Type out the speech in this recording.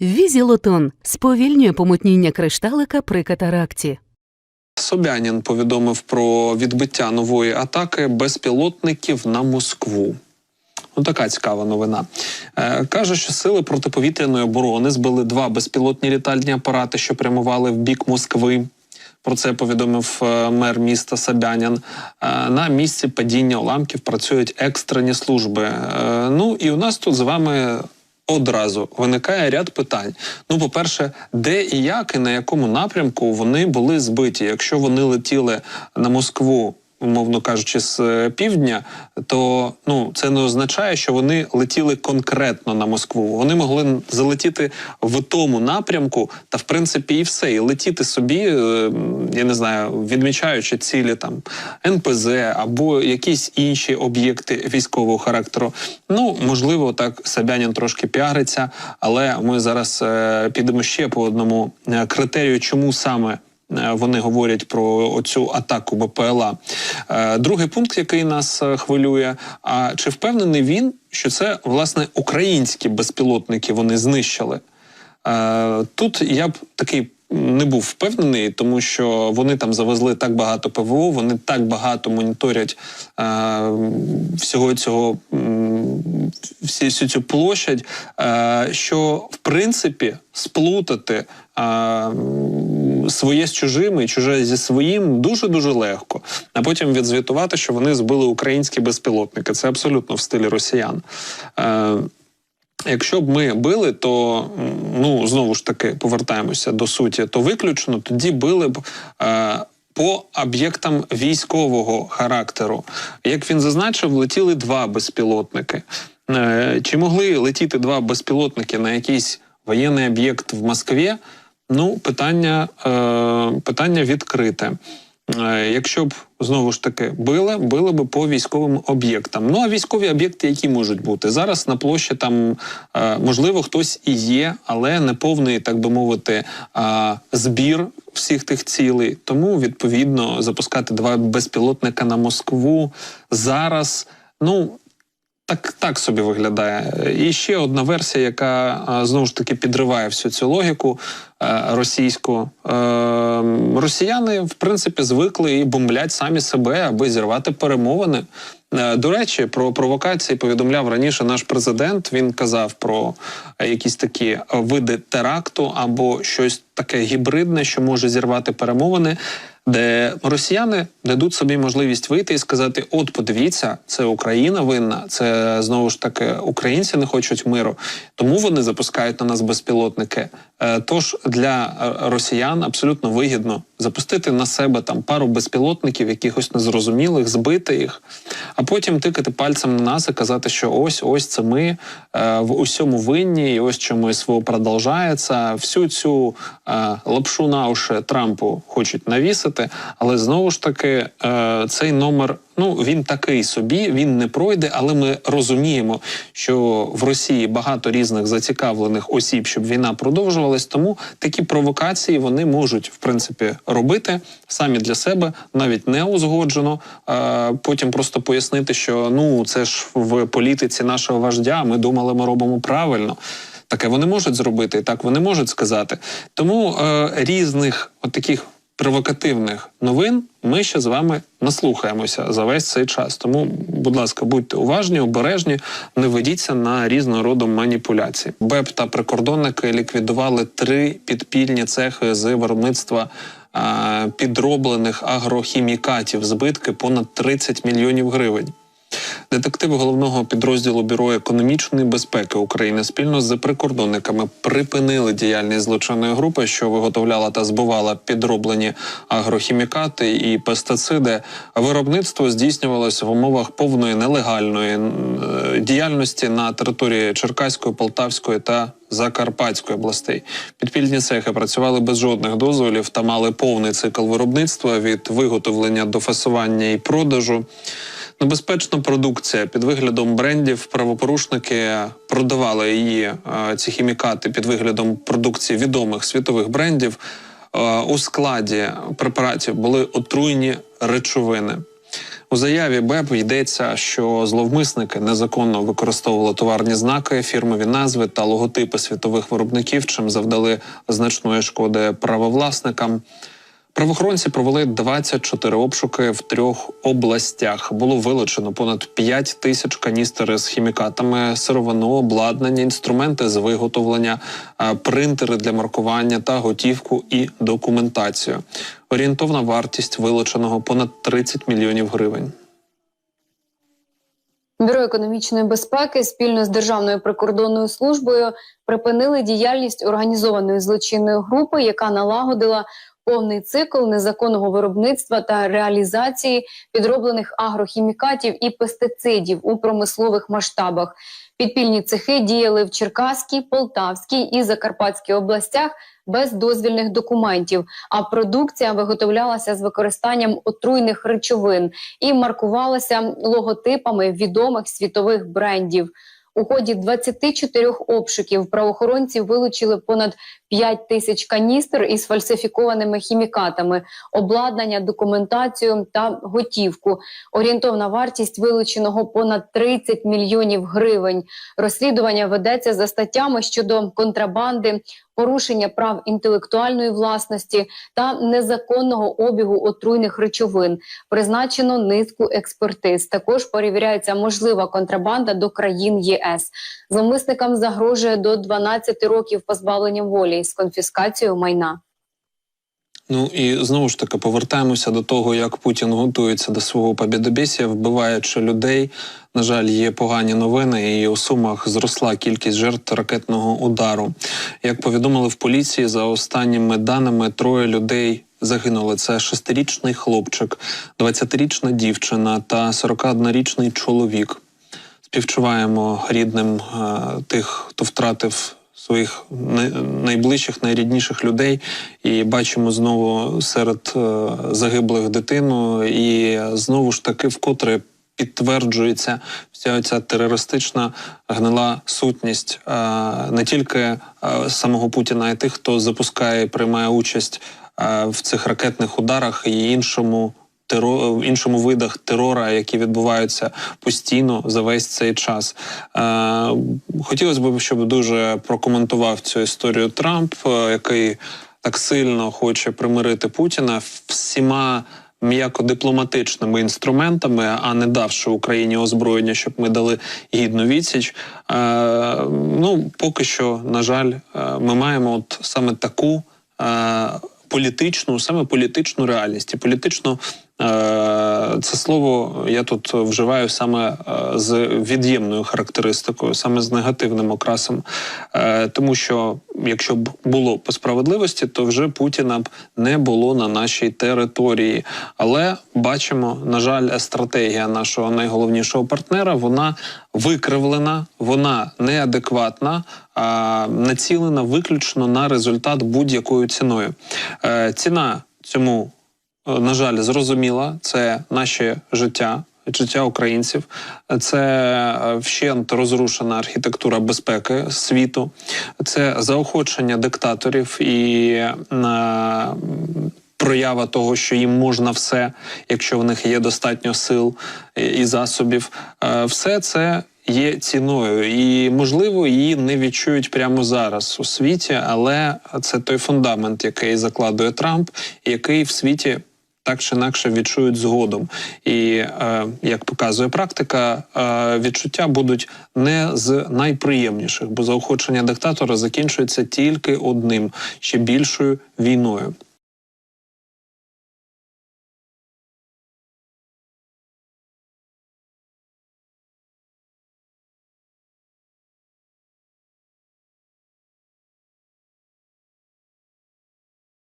Візілотон сповільнює помутніння кришталика при катаракті. Собянін повідомив про відбиття нової атаки безпілотників на Москву. Ну, така цікава новина. Е, каже, що сили протиповітряної оборони збили два безпілотні літальні апарати, що прямували в бік Москви. Про це повідомив е, мер міста Собянін. Е, на місці падіння уламків працюють екстрені служби. Е, ну і у нас тут з вами одразу виникає ряд питань. Ну, по-перше, де і як, і на якому напрямку вони були збиті. Якщо вони летіли на Москву, умовно кажучи, з е, півдня, то ну це не означає, що вони летіли конкретно на Москву. Вони могли залетіти в тому напрямку, та в принципі і все, і летіти собі, е, я не знаю, відмічаючи цілі там НПЗ або якісь інші об'єкти військового характеру. Ну можливо, так Собянін трошки піариться, але ми зараз е, підемо ще по одному критерію, чому саме. Е, Вони говорять про оцю атаку БПЛА. Е, Другий пункт, який нас е, хвилює. А чи впевнений він, що це власне українські безпілотники вони знищили? Е, Тут я б такий не був впевнений, тому що вони там завезли так багато ПВО, вони так багато моніторять е, всього цього м, всі, всю цю площадь, е, що в принципі сплутати е, своє з чужими чуже зі своїм дуже дуже легко. А потім відзвітувати, що вони збили українські безпілотники. Це абсолютно в стилі росіян. Е, Якщо б ми били, то ну знову ж таки повертаємося до суті, то виключно тоді били б. Е, по об'єктам військового характеру, як він зазначив, летіли два безпілотники. Е, Чи могли летіти два безпілотники на якийсь воєнний об'єкт в Москві? Ну, питання, е, питання відкрите. Е, Якщо б знову ж таки били, били б по військовим об'єктам. Ну а військові об'єкти, які можуть бути зараз на площі, там е, можливо хтось і є, але не повний, так би мовити, збір всіх тих цілей. Тому відповідно запускати два безпілотника на Москву зараз. Ну так, так собі виглядає. І ще одна версія, яка знову ж таки підриває всю цю логіку е, російську. Е, росіяни, в принципі, звикли і бомблять самі себе, аби зірвати перемовини. Е, До речі, про провокації повідомляв раніше наш президент. Він казав про е, якісь такі е, види теракту або щось таке гібридне, що може зірвати перемовини де росіяни дадуть собі можливість вийти і сказати: от, подивіться, це Україна винна, це знову ж таки українці не хочуть миру, тому вони запускають на нас безпілотники. Е, Тож для е, росіян абсолютно вигідно запустити на себе там пару безпілотників, якихось незрозумілих, збити їх, а потім тикати пальцем на нас і казати, що ось ось це ми е, в усьому винні, і ось чому СВО продовжається. Всю цю лапшу на уші Трампу хочуть навісити, але знову ж таки цей номер. Ну він такий собі, він не пройде, але ми розуміємо, що в Росії багато різних зацікавлених осіб, щоб війна продовжувалась. Тому такі провокації вони можуть в принципі робити самі для себе, навіть не узгоджено. Е, потім просто пояснити, що ну це ж в політиці нашого вождя. Ми думали, ми робимо правильно. Таке вони можуть зробити, і так вони можуть сказати. Тому е, різних от таких провокативних новин ми ще з вами наслухаємося за весь цей час. Тому, будь ласка, будьте уважні, обережні, не ведіться на різного роду маніпуляції. БЕП та прикордонники ліквідували три підпільні цехи з виробництва. Підроблених агрохімікатів збитки понад 30 мільйонів гривень. Детективи головного підрозділу бюро економічної безпеки України спільно з прикордонниками припинили діяльність злочинної групи, що виготовляла та збувала підроблені агрохімікати і пестициди. Виробництво здійснювалося в умовах повної нелегальної е, діяльності на території Черкаської, Полтавської та Закарпатської областей. Підпільні цехи працювали без жодних дозволів та мали повний цикл виробництва від виготовлення до фасування і продажу. Небезпечна продукція під виглядом брендів правопорушники продавали її е, ці хімікати під виглядом продукції відомих світових брендів. Е, У складі препаратів були отруйні речовини. У заяві БЕП йдеться, що зловмисники незаконно використовували товарні знаки, фірмові назви та логотипи світових виробників, чим завдали значної шкоди правовласникам. Правоохоронці провели 24 обшуки в трьох областях. Було вилучено понад 5 тисяч каністр з хімікатами, сировину, обладнання, інструменти з виготовлення, е, принтери для маркування та готівку і документацію. Орієнтовна вартість вилученого понад 30 мільйонів гривень. Бюро економічної безпеки спільно з Державною прикордонною службою припинили діяльність організованої злочинної групи, яка налагодила повний цикл незаконного виробництва та реалізації підроблених агрохімікатів і пестицидів у промислових масштабах. Підпільні цехи діяли в Черкаській, Полтавській і Закарпатській областях без дозвільних документів. А продукція виготовлялася з використанням отруйних речовин і маркувалася логотипами відомих світових брендів. У ході 24 обшуків правоохоронці вилучили понад 5 тисяч каністр із фальсифікованими хімікатами, обладнання, документацію та готівку. Орієнтовна вартість вилученого понад 30 мільйонів гривень. Розслідування ведеться за статтями щодо контрабанди, порушення прав інтелектуальної власності та незаконного обігу отруйних речовин. Призначено низку експертиз. Також перевіряється можлива контрабанда до країн ЄС. Зловмисникам загрожує до 12 років позбавлення волі з конфіскацією майна. Ну і знову ж таки повертаємося до того, як Путін готується до свого побєдобєсія, вбиваючи людей. На жаль, є погані новини, і у сумах зросла кількість жертв ракетного удару. Як повідомили в поліції, за останніми даними троє людей. Загинули це шестирічний хлопчик, 20-річна дівчина та 41-річний чоловік. Співчуваємо рідним е, тих, хто втратив своїх найближчих, найрідніших людей, і бачимо знову серед е, загиблих дитину. І знову ж таки, вкотре підтверджується вся ця терористична гнила сутність е, не тільки е, самого Путіна, а й тих, хто запускає і приймає участь в цих ракетних ударах і іншому. Теро в іншому видах терора, які відбуваються постійно за весь цей час. Е, хотілося б, щоб дуже прокоментував цю історію Трамп, е, який так сильно хоче примирити Путіна всіма м'яко дипломатичними інструментами, а не давши Україні озброєння, щоб ми дали гідну відсіч. Е, ну поки що, на жаль, е, ми маємо от саме таку. Е, політичну, саме політичну реальність і політичну. Е, Це слово я тут вживаю саме е, з від'ємною характеристикою, саме з негативним окрасом. Е, Тому що якщо б було по справедливості, то вже Путіна б не було на нашій території. Але бачимо, на жаль, стратегія нашого найголовнішого партнера вона викривлена, вона неадекватна, націлена виключно на результат будь-якою ціною. Ціна цьому, на жаль, зрозуміла. Це наше життя. Життя українців це е, вщент розрушена архітектура безпеки світу, це заохочення диктаторів і е, проява того, що їм можна все, якщо в них є достатньо сил і- засобів. Е, Все це є ціною, і можливо її не відчують прямо зараз у світі, але це той фундамент, який закладує Трамп, який в світі. Так чи інакше відчують згодом, і е, як показує практика, е, відчуття будуть не з найприємніших, бо заохочення диктатора закінчується тільки одним ще більшою війною.